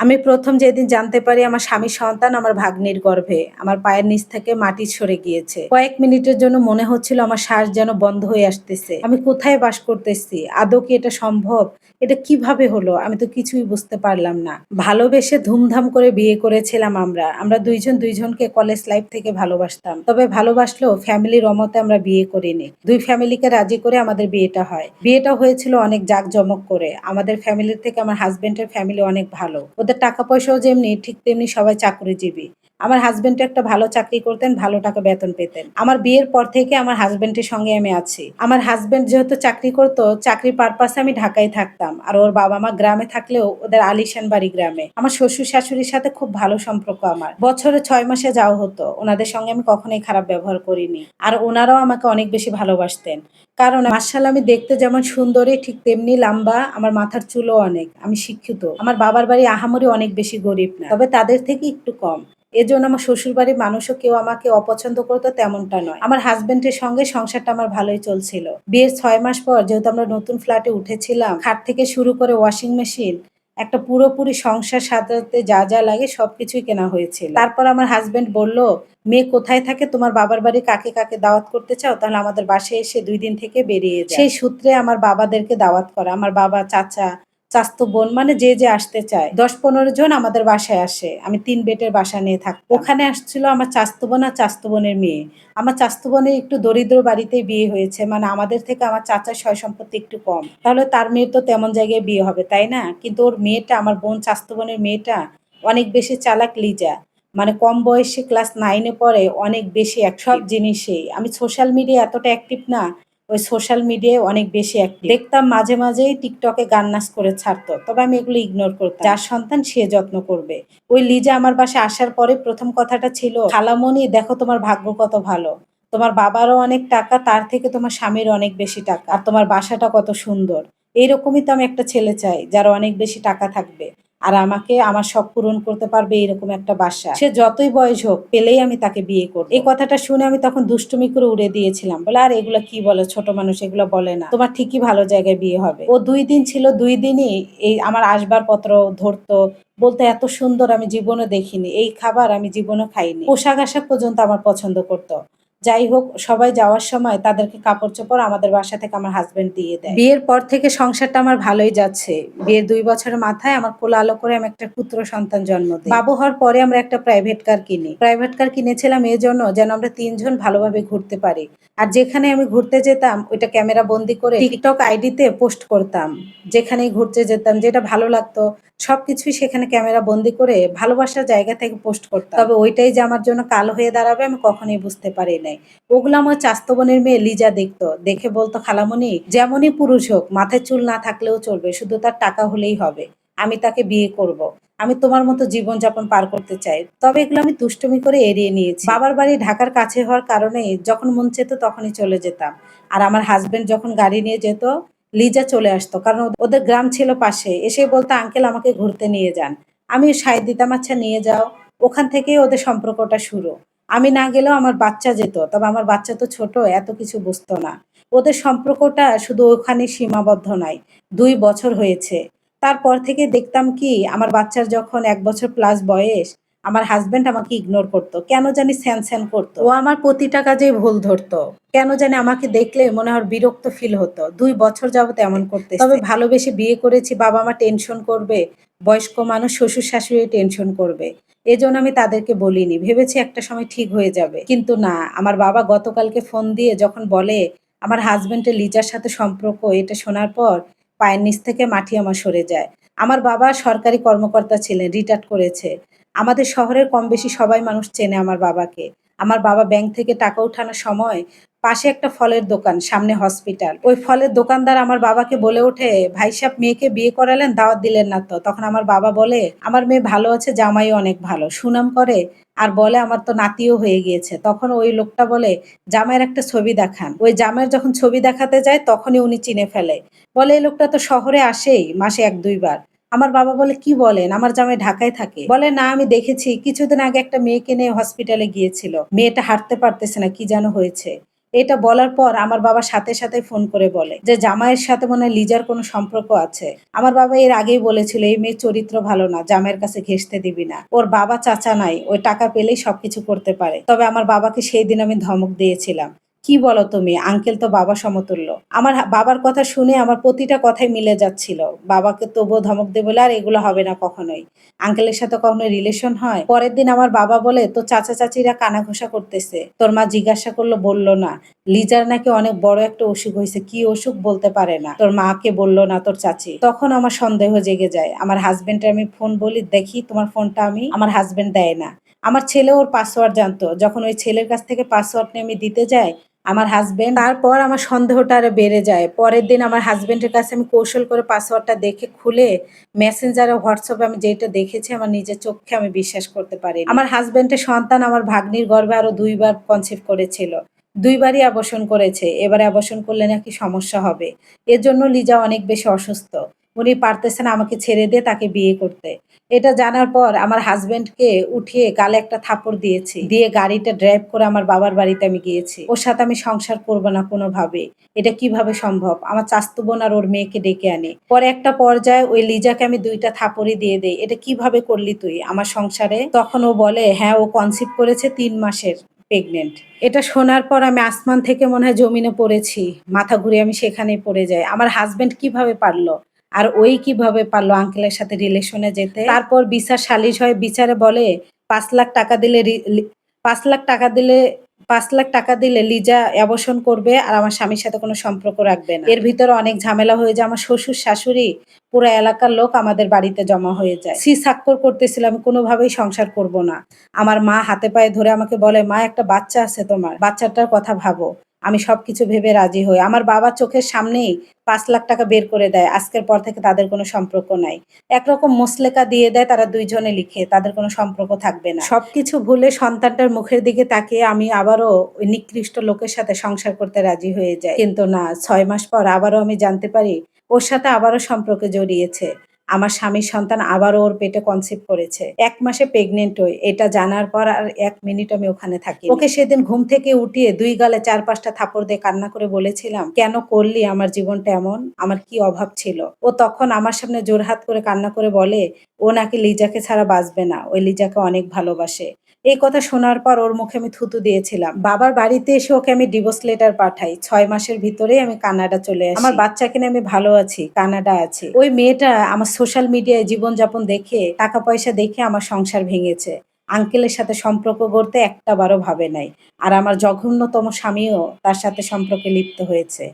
আমি প্রথম যেদিন জানতে পারি আমার স্বামী সন্তান আমার ভাগ্নির গর্ভে, আমার পায়ের নিচ থেকে মাটি সরে গিয়েছে। কয়েক মিনিটের জন্য মনে হচ্ছিল আমার শ্বাস যেন বন্ধ হয়ে আসতেছে। আমি কোথায় বাস করতেছি? আদৌ কি এটা সম্ভব? এটা কীভাবে হলো? আমি তো কিছুই বুঝতে পারলাম না। ভালোবেসে ধুমধাম করে বিয়ে করেছিলাম আমরা। আমরা দুইজন দুইজনকে কলেজ লাইফ থেকে ভালোবাসতাম। তবে ভালোবাসলেও ফ্যামিলির অমতে আমরা বিয়ে করিনি। দুই ফ্যামিলিকে রাজি করে আমাদের বিয়েটা হয়। বিয়েটা হয়েছিল অনেক জাঁকজমক করে। আমাদের ফ্যামিলির থেকে আমার হাজবেন্ডের ফ্যামিলি অনেক ভালো। ওদের টাকা পয়সাও যেমনি ঠিক তেমনি সবাই চাকরিজীবী। আমার হাজবেন্ড একটা ভালো চাকরি করতেন, ভালো টাকা বেতন পেতেন। আমার বিয়ের পর থেকে আমার হাজবেন্ডের সঙ্গে আমি আছি। আমার হাজবেন্ড যেহেতু চাকরি করতো চাকরি পারপাসে আমি ঢাকায় থাকতাম। আর ওর বাবা মা গ্রামে থাকলেও ওদের আলিশান বাড়ি গ্রামে। আমার শ্বশুর শাশুড়ির সাথে খুব ভালো সম্পর্ক আমার। বছরে ছয় মাসে যাওয়া হতো। ওনাদের সঙ্গে আমি কখনোই খারাপ ব্যবহার করিনি। আর ওনারাও আমাকে অনেক বেশি ভালোবাসতেন। কারণ মার্শাল আমি দেখতে যেমন সুন্দরী, ঠিক তেমনি লম্বা। আমার মাথার চুলও অনেক। আমি শিক্ষিত। আমার বাবার বাড়ি আহামরি অনেক বেশি গরিব না। তবে তাদের থেকে একটু কম। এজন্য আমার শ্বশুর বাড়ির মানুষও কেউ আমাকে অপছন্দ করতো তেমনটা নয়। আমার হাজবেন্ডের সঙ্গে সংসারটা আমার ভালোই চলছিল। বিয়ের ছয় মাস পর যেহেতু আমরা নতুন ফ্ল্যাটে উঠেছিলাম, খাট থেকে শুরু করে ওয়াশিং মেশিন একটা পুরোপুরি সংসার সাজাতে যা যা লাগে সবকিছুই কেনা হয়েছিল। তারপর আমার হাজবেন্ড বলল, মেয়ে কোথায় থাকে? তোমার বাবার বাড়ি কাকে কাকে দাওয়াত করতে চাও? তাহলে আমাদের বাসায় এসে দুই দিন থেকে বেরিয়ে সেই সূত্রে আমার বাবাদেরকে দাওয়াত করা। আমার বাবা, চাচা চাস্তো বোন মানে যে যে আসতে চায়। দশ পনেরো জন আমাদের বাসায় আসে। আমি তিন বেটের বাসা নিয়ে থাকি ওখানে আসছিল আমার চাস্তো বোন আর চাস্তো বোনের মেয়ে। আমার চাস্তো বোনের একটু দরিদ্র বাড়িতে বিয়ে হয়েছে মানে আমাদের থেকে আমার চাচার সয় সম্পত্তি একটু কম। তাহলে তার মেয়ের তো তেমন জায়গায় বিয়ে হবে তাই না? কিন্তু ওর মেয়েটা আমার বোন চাস্তো বোনের মেয়েটা অনেক বেশি চালাক লিজা। মানে কম বয়সে ক্লাস নাইনে পড়ে অনেক বেশি এক সব জিনিসেই। আমি সোশ্যাল মিডিয়া এতটা অ্যাক্টিভ না ওই সোশ্যাল মিডিয়ায় অনেক বেশি অ্যাক্টিভ দেখতাম মাঝে মাঝেই টিকটকে গান নাচ করে ছাড়তো, তবে আমি এগুলো ইগনোর করতাম। যার সন্তান সে যত্ন করবে। ওই লিজা আমার বাসায় আসার পরে প্রথম কথাটা ছিল, খালামণি, দেখো তোমার ভাগ্য কত ভালো। তোমার বাবারও অনেক টাকা, তার থেকে তোমার স্বামীর অনেক বেশি টাকা। আর তোমার বাসাটা কত সুন্দর। এইরকমই তো আমি একটা ছেলে চাই, যার অনেক বেশি টাকা থাকবে। আর আমাকে আমার শখ পূরণ করতে পারবে এরকম একটা বাসা। সে যতই বয়স হোক, পেলেই আমি তাকে বিয়ে করব। এই কথাটা শুনে আমি তখন দুষ্টুমি করে উড়ে দিয়েছিলাম। বলে, আর, এগুলো কি বলে? ছোট মানুষ এগুলো বলে না। তোমার ঠিকই ভালো জায়গায় বিয়ে হবে। ও দুই দিন ছিল, দুই দিনই এই আমার আসবার পত্র ধরতো। বলতে, এত সুন্দর, আমি জীবনে দেখিনি। এই খাবার আমি জীবনে খাইনি। পোশাক আশাক পর্যন্ত আমার পছন্দ করতো। যাই হোক, সবাই যাওয়ার সময় তাদেরকে কাপড় চোপড় আমাদের বাসা থেকে আমার হাজবেন্ড দিয়ে দেয়। বিয়ের পর থেকে সংসারটা আমার ভালোই যাচ্ছে। বিয়ের দুই বছরের মাথায় আমার কোলে আলো করে আমি একটা পুত্র সন্তান জন্ম দিই। বাবু হওয়ার পরে আমরা একটা প্রাইভেট কার কিনি। প্রাইভেট কার কিনেছিলাম এই জন্য যেন আমরা তিনজন ভালোভাবে ঘুরতে পারি। আর যেখানে আমি ঘুরতে যেতাম, ওইটা ক্যামেরা বন্দি করে টিকটক আইডিতে পোস্ট করতাম। যেখানেই ঘুরতে যেতাম, যেটা ভালো লাগতো, সবকিছুই সেখানে ক্যামেরা বন্দি করে ভালোবাসার জায়গা থেকে পোস্ট করতাম। তবে ওইটাই যে আমার জন্য কালো হয়ে দাঁড়াবে, আমি কখনোই বুঝতে পারি নাই। ওগুলো আমার চাস্তো বোনের মেয়ে লিজা দেখতো। দেখে বলতো, খালামণি, যেমনই পুরুষ হোক, মাথায় চুল না থাকলেও চলবে, শুধু তার টাকা হলেই হবে। আমি তাকে বিয়ে করব। আমি তোমার মতো জীবনযাপন পার করতে চাই। তবে এগুলো আমি দুষ্টমি করে এড়িয়ে নিয়েছি। বাবার বাড়ি ঢাকার কাছে হওয়ার কারণে যখন মন চেত তখনই চলে যেতাম। আর আমার হাজবেন্ড যখন গাড়ি নিয়ে যেত, লিজা চলে আসতো। কারণ ওদের গ্রাম ছিল পাশে। এসে বলতো, আঙ্কেল, আমাকে ঘুরতে নিয়ে যান। আমি সাইড দিতাম আচ্ছা নিয়ে যাও। ওখান থেকেই ওদের সম্পর্কটা শুরু। আমি না গেলেও আমার বাচ্চা যেত, তবে আমার বাচ্চা তো ছোট, এত কিছু বুঝতো না। ওদের সম্পর্কটা শুধু ওখানে সীমাবদ্ধ নয়, দুই বছর হয়েছে। তারপর থেকে দেখতাম কি, আমার বাচ্চার যখন এক বছর প্লাস বয়স আমার হাজবেন্ড আমাকে ইগনোর করতো। কেন জানি স্যান স্যান করতো। ও আমার প্রতিটা কাজেই ভুল ধরতো। কেন জানি আমাকে দেখলে মনে হয় বিরক্ত ফিল হতো। দুই বছর যাবত এমন করতে তবে ভালোবেসে বিয়ে করেছি, বাবা মা টেনশন করবে, বয়স্ক মানুষ শ্বশুর শাশুড়ি টেনশন করবে। এজন্য আমি তাদেরকে বলিনি। ভেবেছি একটা সময় ঠিক হয়ে যাবে। কিন্তু না, আমার বাবা গতকালকে ফোন দিয়ে যখন বলে, আমার হাজবেন্ডের লিজার সাথে সম্পর্ক, এটা শোনার পর, পায়ের নিচ থেকে মাটি আমার সরে যায়। আমার বাবা সরকারি কর্মকর্তা ছিলেন রিটায়ার্ড করেছে। আমাদের শহরের কম বেশি সবাই মানুষ চেনে আমার বাবাকে। আমার বাবা ব্যাংক থেকে টাকা উঠানোর সময় পাশে একটা ফলের দোকান, সামনে হসপিটাল ওই ফলের দোকানদার আমার বাবাকে বলে ওঠে, ভাই সাহেব, মেয়েকে বিয়ে করালেন, দাওয়াত দিলেন না তো? তখন আমার বাবা বলে, আমার মেয়ে ভালো আছে, জামাইও অনেক ভালো। সুনাম করে আর বলে আমার তো নাতিও হয়ে গিয়েছে। তখন ওই লোকটা বলে, জামাইয়ের একটা ছবি দেখান। ওই জামাইয়ের যখন ছবি দেখাতে যায়, তখনই উনি চিনে ফেলে। বলে, এই লোকটা তো শহরে আসেই, মাসে এক দুইবার। আমার বাবা বলে, কি বলেন? আমার জামাই ঢাকায় থাকে। বলে, না, আমি দেখেছি। কিছুদিন আগে একটা মেয়েকে নিয়ে হসপিটালে গিয়েছিল। মেয়েটা হাঁটতে পারতেছে না, কি যেন হয়েছে। এটা বলার পর আমার বাবা সাথে সাথে ফোন করে বলে যে, জামাইয়ের সাথে মনে হয় লিজার কোনো সম্পর্ক আছে? আমার বাবা এর আগেই বলেছিল, এই মেয়ের চরিত্র ভালো না, জামাইয়ের কাছে ঘেসতে দিবি না। ওর বাবা চাচা নাই, ওই টাকা পেলেই সবকিছু করতে পারে। তবে আমার বাবাকে সেই দিন আমি ধমক দিয়েছিলাম। কি বলো তুমি? আঙ্কেল তো বাবা সমতুল্য। আমার বাবার কথা শুনে আমার প্রতিটা কথাই মিলে যাচ্ছিল। বাবাকে তবুও ধমক দেবে বলে আর এগুলো হবে না কখনোই। আঙ্কেলের সাথে কখনো রিলেশন হয়? পরের দিন আমার বাবা বলে তো চাচা চাচিরা কানা ঘোষা করতেছে। তোর মা জিজ্ঞাসা করল, বলল না। লিজার নাকি অনেক বড় একটা অসুখ হয়েছে। কি অসুখ বলতে পারে না। তোর মাকে বলল না তোর চাচি। তখন আমার সন্দেহ জেগে যায়। আমার হাজবেন্ডের আমি ফোন বলি, দেখি তোমার ফোনটা আমি আমার হাজবেন্ড দেয় না। আমার ছেলে ওর পাসওয়ার্ড জানতো। যখন ওই ছেলের কাছ থেকে পাসওয়ার্ড নিয়ে আমি দিতে যাই আমার হাজবেন্ড তারপর আমার সন্দেহটা আরও বেড়ে যায়। পরের দিন আমার হাজবেন্ডের কাছে আমি কৌশল করে পাসওয়ার্ডটা দেখে খুলে মেসেঞ্জারে হোয়াটসঅ্যাপে আমি যেটা দেখেছি আমার নিজের চোখে আমি বিশ্বাস করতে পারি আমার হাজবেন্ডের সন্তান আমার ভাগ্নির গর্ভে আরও দুইবার কনসিভ করেছিল। দুইবারই আবর্ষণ করেছে। এবারে আবর্ষণ করলে নাকি সমস্যা হবে। এর জন্য লিজা অনেক বেশি অসুস্থ। উনি পারতেছেন আমাকে ছেড়ে দিয়ে তাকে বিয়ে করতে। এটা জানার পর আমার হাজবেন্ডকে উঠিয়ে গালে একটা থাপড় দিয়েছি। দিয়ে গাড়িটা ড্রাইভ করে আমার বাবার বাড়িতে আমি গিয়েছি। ওর সাথে আমি সংসার করব না কোনোভাবে। এটা কীভাবে সম্ভব? আমার চাস্তু বোন আর ওর মেয়েকে ডেকে আনে। পরে একটা পর্যায়ে ওই লিজাকে আমি দুইটা থাপড়ি দিয়ে দেই। এটা কীভাবে করলি তুই আমার সংসারে? তখন ও বলে হ্যাঁ ও কনসিভ করেছে তিন মাসের প্রেগনেন্ট এটা শোনার পর আমি আসমান থেকে মনে হয় জমিনে পড়েছি। মাথা ঘুরে আমি সেখানেই পড়ে যাই। আমার হাজবেন্ড কীভাবে পারল? আর ওই কীভাবে পারল আঙ্কেলের সাথে রিলেশনে যেতে? তারপর বিচার সালিশ হয় বিচারে বলে, পাঁচ লাখ টাকা দিলে পাঁচ লাখ টাকা দিলে, পাঁচ লাখ টাকা দিলে লিজা অ্যাবর্ষণ করবে আর আমার স্বামীর সাথে কোনো সম্পর্ক রাখবে না। এর ভিতরে অনেক ঝামেলা হয়ে যায়। আমার শ্বশুর, শাশুড়ি, পুরো এলাকার লোক আমাদের বাড়িতে জমা হয়ে যায়। সি স্বাক্ষর আমি কোনোভাবেই সংসার করব না। আমার মা হাতে পায়ে ধরে আমাকে বলে, মা, একটা বাচ্চা আছে তোমার। বাচ্চাটার কথা ভাবো। আমি সবকিছু ভেবে রাজি হই। আমার বাবা চোখের সামনেই পাঁচ লাখ টাকা বের করে দেয়। আজকের পর থেকে তাদের কোনো সম্পর্ক নাই। একরকম মোসলেকা দিয়ে দেয়, তারা দুইজনে লিখে। তাদের কোনো সম্পর্ক থাকবে না। সবকিছু ভুলে সন্তানটার মুখের দিকে তাকিয়ে আমি আবারও ওই নিকৃষ্ট লোকের সাথে সংসার করতে রাজি হয়ে যাই। কিন্তু না, ছয় মাস পর আবারও আমি জানতে পারি, ওর সাথে আবারও সম্পর্কে জড়িয়েছে। আমার স্বামীর সন্তান আবারও ওর পেটে কনসেপ্ট করেছে। এক মাসে প্রেগনেন্ট হই এটা জানার পর আর এক মিনিট আমি ওখানে থাকি। ওকে সেদিন ঘুম থেকে উঠিয়ে দুই গালে চার পাঁচটা থাপড় দিয়ে কান্না করে বলেছিলাম, কেন করলি? আমার জীবনটা এমন, আমার কি অভাব ছিল? ও তখন আমার সামনে জোরহাত করে কান্না করে বলে, ও নাকি লিজাকে ছাড়া বাঁচবে না, ওই লিজাকে অনেক ভালোবাসে। এই কথা শোনার পর ওর মুখে আমি থুতু দিয়েছিলাম। বাবার বাড়িতে এসে ওকে আমি ডিভোর্স লেটার পাঠাই। ছয় মাসের ভিতরেই আমি কানাডা চলে আসি। আমার বাচ্চাকে নিয়ে আমি ভালো আছি, কানাডা আছি। ওই মেয়েটা আমার সোশ্যাল মিডিয়ায় জীবনযাপন দেখে টাকা পয়সা দেখে আমার সংসার ভেঙেছে। আঙ্কেলের সাথে সম্পর্ক গড়তে একটা বারও ভাবে নাই। আর আমার জঘন্যতম স্বামীও তার সাথে সম্পর্কে লিপ্ত হয়েছে।